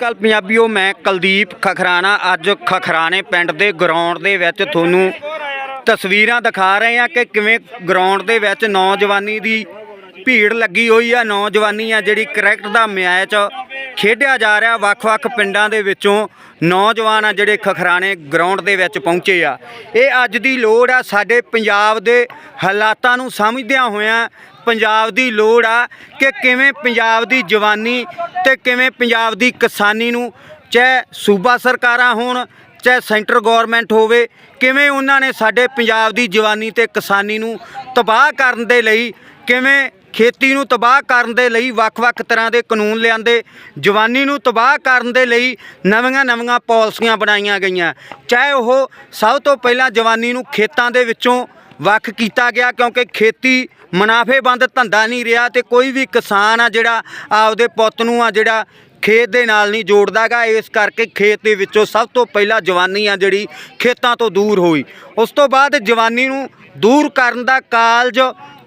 ਅਕਾਲ ਪੰਜਾਬੀਓ, ਮੈਂ ਕੁਲਦੀਪ ਖਖਰਾਣਾ। ਅੱਜ ਖਖਰਾਣੇ ਪਿੰਡ ਦੇ ਗਰਾਊਂਡ ਦੇ ਵਿੱਚ ਤੁਹਾਨੂੰ ਤਸਵੀਰਾਂ ਦਿਖਾ ਰਹੇ ਹਾਂ ਕਿ ਕਿਵੇਂ ਗਰਾਊਂਡ ਦੇ ਵਿੱਚ ਨੌਜਵਾਨੀ ਦੀ ਭੀੜ ਲੱਗੀ ਹੋਈ ਆ। ਨੌਜਵਾਨੀ ਆ ਜਿਹੜੀ ਕ੍ਰਿਕਟ ਦਾ ਮੈਚ ਖੇਡਿਆ ਜਾ ਰਿਹਾ ਵੱਖ-ਵੱਖ ਪਿੰਡਾਂ ਦੇ ਵਿੱਚੋਂ ਨੌਜਵਾਨ ਆ ਜਿਹੜੇ ਖਖਰਾਣੇ ਗਰਾਊਂਡ ਦੇ ਵਿੱਚ ਪਹੁੰਚੇ ਆ। ਇਹ ਅੱਜ ਦੀ ਲੋੜ ਆ, ਸਾਡੇ ਪੰਜਾਬ ਦੇ ਹਾਲਾਤਾਂ ਨੂੰ ਸਮਝਦਿਆਂ ਹੋਇਆਂ ਪੰਜਾਬ ਦੀ ਲੋੜ ਆ ਕਿ ਕਿਵੇਂ ਪੰਜਾਬ ਦੀ ਜਵਾਨੀ ਤੇ ਕਿਵੇਂ ਪੰਜਾਬ ਦੀ ਕਿਸਾਨੀ ਨੂੰ ਚਾਹੇ ਸੂਬਾ ਸਰਕਾਰਾਂ ਹੋਣ, ਚਾਹੇ ਸੈਂਟਰ ਗਵਰਨਮੈਂਟ ਹੋਵੇ, ਕਿਵੇਂ ਉਹਨਾਂ ਨੇ ਸਾਡੇ ਪੰਜਾਬ ਦੀ ਜਵਾਨੀ ਤੇ ਕਿਸਾਨੀ ਨੂੰ ਤਬਾਹ ਕਰਨ ਦੇ ਲਈ ਕਿਵੇਂ ਖੇਤੀ ਨੂੰ ਤਬਾਹ ਕਰਨ ਦੇ ਲਈ ਵੱਖ-ਵੱਖ ਤਰ੍ਹਾਂ ਦੇ ਕਾਨੂੰਨ ਲਿਆਂਦੇ, ਜਵਾਨੀ ਨੂੰ ਤਬਾਹ ਕਰਨ ਦੇ ਲਈ ਨਵੀਆਂ-ਨਵੀਆਂ ਪਾਲਿਸੀਆਂ ਬਣਾਈਆਂ ਗਈਆਂ। ਚਾਹੇ ਉਹ ਸਭ ਤੋਂ ਪਹਿਲਾਂ ਜਵਾਨੀ ਨੂੰ ਖੇਤਾਂ ਦੇ ਵਿੱਚੋਂ ਵੱਖ ਕੀਤਾ ਗਿਆ, ਕਿਉਂਕਿ ਖੇਤੀ ਮੁਨਾਫੇਬੰਦ ਧੰਦਾ ਨਹੀਂ ਰਿਹਾ ਤੇ ਕੋਈ ਵੀ ਕਿਸਾਨ ਆ ਜਿਹੜਾ ਆਪਦੇ ਪੁੱਤ ਨੂੰ ਆ ਜਿਹੜਾ ਖੇਤ ਦੇ ਨਾਲ ਨਹੀਂ ਜੋੜਦਾਗਾ ਇਸ ਕਰਕੇ ਖੇਤ ਦੇ ਵਿੱਚੋਂ ਸਭ ਤੋਂ ਪਹਿਲਾਂ ਜਵਾਨੀ ਆ ਜਿਹੜੀ ਖੇਤਾਂ ਤੋਂ ਦੂਰ ਹੋਈ। ਉਸ ਤੋਂ ਬਾਅਦ ਜਵਾਨੀ ਨੂੰ ਦੂਰ ਕਰਨ ਦਾ ਕਾਲਜ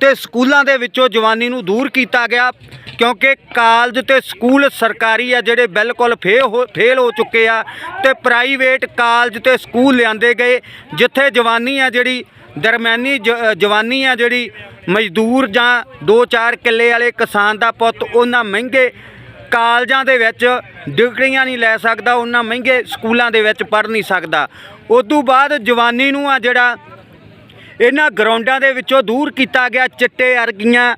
ਤੇ ਸਕੂਲਾਂ ਦੇ ਵਿੱਚੋਂ ਜਵਾਨੀ ਨੂੰ ਦੂਰ ਕੀਤਾ ਗਿਆ ਕਿਉਂਕਿ ਕਾਲਜ ਤੇ ਸਕੂਲ ਸਰਕਾਰੀ ਆ ਜਿਹੜੇ ਬਿਲਕੁਲ ਫੇਲ ਹੋ ਫੇਲ ਹੋ ਚੁੱਕੇ ਆ ਤੇ ਪ੍ਰਾਈਵੇਟ ਕਾਲਜ ਤੇ ਸਕੂਲ ਲਿਆਂਦੇ ਗਏ, ਜਿੱਥੇ ਜਵਾਨੀ ਆ ਜਿਹੜੀ ਦਰਮਿਆਨੀ ਜ- ਜਵਾਨੀ ਆ ਜਿਹੜੀ ਮਜ਼ਦੂਰ ਜਾਂ 2-4 ਕਿੱਲੇ ਵਾਲੇ ਕਿਸਾਨ ਦਾ ਪੁੱਤ, ਉਹਨਾਂ ਮਹਿੰਗੇ ਕਾਲਜਾਂ ਦੇ ਵਿੱਚ ਡਿਗਰੀਆਂ ਨਹੀਂ ਲੈ ਸਕਦਾ, ਉਹਨਾਂ ਮਹਿੰਗੇ ਸਕੂਲਾਂ ਦੇ ਵਿੱਚ ਪੜ੍ਹ ਨਹੀਂ ਸਕਦਾ। ਉਦੋਂ ਬਾਅਦ ਜਵਾਨੀ ਨੂੰ ਆ ਜਿਹੜਾ ਇਹਨਾਂ ਗਰਾਊਂਡਾਂ ਦੇ ਵਿੱਚੋਂ ਦੂਰ ਕੀਤਾ ਗਿਆ ਚਿੱਟੇ ਅਰਗੀਆਂ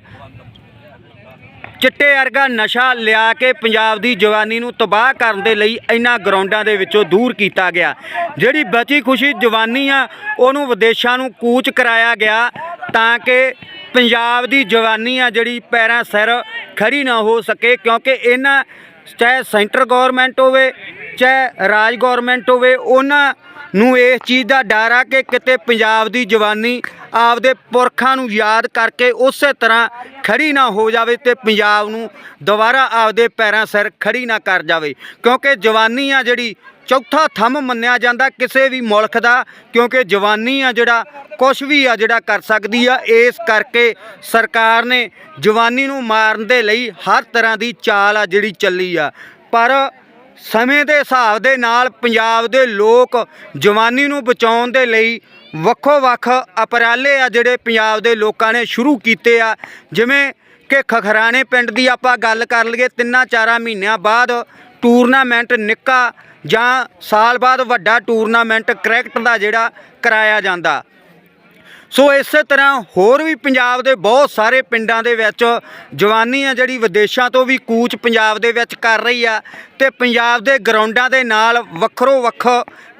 ਚਿੱਟੇ ਅਰਗਾ ਨਸ਼ਾ ਲਿਆ ਕੇ ਪੰਜਾਬ ਦੀ ਜਵਾਨੀ ਨੂੰ ਤਬਾਹ ਕਰਨ ਦੇ ਲਈ ਇਹਨਾਂ ਗਰਾਊਂਡਾਂ ਦੇ ਵਿੱਚੋਂ ਦੂਰ ਕੀਤਾ ਗਿਆ। ਜਿਹੜੀ ਬਚੀ ਖੁਸ਼ੀ ਜਵਾਨੀ ਆ, ਉਹਨੂੰ ਵਿਦੇਸ਼ਾਂ ਨੂੰ ਕੂਚ ਕਰਾਇਆ ਗਿਆ ਤਾਂ ਕਿ ਪੰਜਾਬ ਦੀ ਜਵਾਨੀ ਆ ਜਿਹੜੀ ਪੈਰਾਂ ਸਿਰ ਖੜੀ ਨਾ ਹੋ ਸਕੇ, ਕਿਉਂਕਿ ਇਹਨਾਂ, ਚਾਹੇ ਸੈਂਟਰ ਗਵਰਨਮੈਂਟ ਹੋਵੇ, ਚਾਹੇ ਰਾਜ ਗਵਰਨਮੈਂਟ ਹੋਵੇ, ਉਹਨਾਂ ਨੂੰ ਇਸ ਚੀਜ਼ ਦਾ ਡਰ ਆ ਕਿ ਕਿਤੇ ਪੰਜਾਬ ਦੀ ਜਵਾਨੀ ਆਪਦੇ ਪੁਰਖਾਂ ਨੂੰ ਯਾਦ ਕਰਕੇ ਉਸੇ ਤਰ੍ਹਾਂ ਖੜੀ ਨਾ ਹੋ ਜਾਵੇ ਤੇ ਪੰਜਾਬ ਨੂੰ ਦੁਬਾਰਾ ਆਪਦੇ ਪੈਰਾਂ ਸਿਰ ਖੜੀ ਨਾ ਕਰ ਜਾਵੇ। ਕਿਉਂਕਿ ਜਵਾਨੀ ਆ ਜਿਹੜੀ, ਚੌਥਾ ਥੰਮ ਮੰਨਿਆ ਜਾਂਦਾ ਕਿਸੇ ਵੀ ਮੁਲਕ ਦਾ, ਕਿਉਂਕਿ ਜਵਾਨੀ ਆ ਜਿਹੜਾ ਕੁਝ ਵੀ ਆ ਜਿਹੜਾ ਕਰ ਸਕਦੀ ਆ, ਇਸ ਕਰਕੇ ਸਰਕਾਰ ਨੇ ਜਵਾਨੀ ਨੂੰ ਮਾਰਨ ਦੇ ਲਈ ਹਰ ਤਰ੍ਹਾਂ ਦੀ ਚਾਲ ਆ ਜਿਹੜੀ ਚੱਲੀ ਆ। ਪਰ ਸਮੇਂ ਦੇ ਹਿਸਾਬ ਦੇ ਨਾਲ ਪੰਜਾਬ ਦੇ ਲੋਕ ਜਵਾਨੀ ਨੂੰ ਬਚਾਉਣ ਦੇ ਲਈ ਵੱਖੋ ਵੱਖ ਅਪਰਾਲੇ ਆ ਜਿਹੜੇ ਪੰਜਾਬ ਦੇ ਲੋਕਾਂ ਨੇ ਸ਼ੁਰੂ ਕੀਤੇ ਆ। ਜਿਵੇਂ ਕਿ ਖਖਰਾਣੇ ਪਿੰਡ ਦੀ ਆਪਾਂ ਗੱਲ ਕਰ ਲਈਏ ਤਿੰਨਾਂ ਚਾਰਾਂ ਮਹੀਨਿਆਂ ਬਾਅਦ ਟੂਰਨਾਮੈਂਟ ਨਿੱਕਾ ਜਾਂ ਸਾਲ ਬਾਅਦ ਵੱਡਾ ਟੂਰਨਾਮੈਂਟ ਕ੍ਰਿਕਟ ਦਾ ਜਿਹੜਾ ਕਰਾਇਆ ਜਾਂਦਾ। ਸੋ ਇਸੇ ਤਰ੍ਹਾਂ ਹੋਰ ਵੀ ਪੰਜਾਬ ਦੇ ਬਹੁਤ ਸਾਰੇ ਪਿੰਡਾਂ ਦੇ ਵਿੱਚ ਜਵਾਨੀ ਆ ਜਿਹੜੀ ਵਿਦੇਸ਼ਾਂ ਤੋਂ ਵੀ ਕੂਚ ਪੰਜਾਬ ਦੇ ਵਿੱਚ ਕਰ ਰਹੀ ਆ ਤੇ ਪੰਜਾਬ ਦੇ ਗਰਾਊਂਡਾਂ ਦੇ ਨਾਲ ਵੱਖਰੋ ਵੱਖ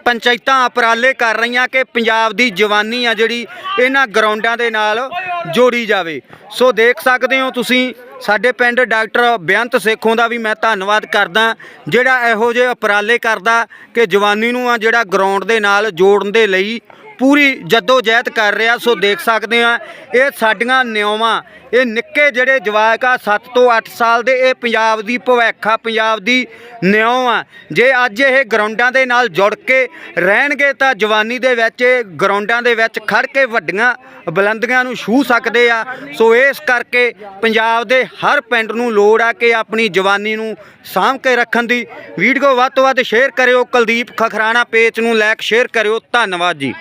ਪੰਚਾਇਤਾਂ ਉਪਰਾਲੇ ਕਰ ਰਹੀਆਂ ਕਿ ਪੰਜਾਬ ਦੀ ਜਵਾਨੀ ਆ ਜਿਹੜੀ ਇਹਨਾਂ ਗਰਾਊਂਡਾਂ ਦੇ ਨਾਲ ਜੋੜੀ ਜਾਵੇ। ਸੋ ਦੇਖ ਸਕਦੇ ਹੋ ਤੁਸੀਂ, ਸਾਡੇ ਪਿੰਡ ਡਾਕਟਰ ਬੇਅੰਤ ਸੇਖੋਂ ਦਾ ਵੀ ਮੈਂ ਧੰਨਵਾਦ ਕਰਦਾ, ਜਿਹੜਾ ਇਹੋ ਜਿਹੇ ਉਪਰਾਲੇ ਕਰਦਾ ਕਿ ਜਵਾਨੀ ਨੂੰ ਆ ਜਿਹੜਾ ਗਰਾਊਂਡ ਦੇ ਨਾਲ ਜੋੜਨ ਦੇ ਲਈ ਪੂਰੀ ਜੱਦੋ ਜਹਿਦ ਕਰ ਰਿਹਾ, ਸੋ ਦੇਖ ਸਕਦੇ ਆ ਇਹ ਸਾਡੀਆਂ ਨਿਉਵਾਂ ਇਹ ਨਿੱਕੇ ਜਿਹੜੇ ਜਵਾਕ ਆ 7 ਤੋਂ 8 ਸਾਲ ਦੇ, ਇਹ ਪੰਜਾਬ ਦੀ ਭਵਿੱਖ ਆ, ਪੰਜਾਬ ਦੀ ਨਿਉ ਆ। ਜੇ ਅੱਜ ਇਹ ਗਰਾਊਂਡਾਂ ਦੇ ਨਾਲ ਜੁੜ ਕੇ ਰਹਿਣਗੇ, ਤਾਂ ਜਵਾਨੀ ਦੇ ਵਿੱਚ, ਇਹ ਗਰਾਊਂਡਾਂ ਦੇ ਵਿੱਚ ਖੜ ਕੇ ਵੱਡੀਆਂ ਬੁਲੰਦੀਆਂ ਨੂੰ ਛੂ ਸਕਦੇ ਆ। ਸੋ ਇਸ ਕਰਕੇ ਪੰਜਾਬ ਦੇ ਹਰ ਪਿੰਡ ਨੂੰ ਲੋੜ ਆ ਕਿ ਆਪਣੀ ਜਵਾਨੀ ਨੂੰ ਸਾਂਭ ਕੇ ਰੱਖਣ ਦੀ। ਵੀਡੀਓ ਵੱਧ ਤੋਂ ਵੱਧ ਸ਼ੇਅਰ ਕਰਿਓ। ਕੁਲਦੀਪ ਖਖਰਾਣਾ ਪੇਜ ਨੂੰ ਲਾਈਕ ਸ਼ੇਅਰ ਕਰਿਓ। ਧੰਨਵਾਦ ਜੀ।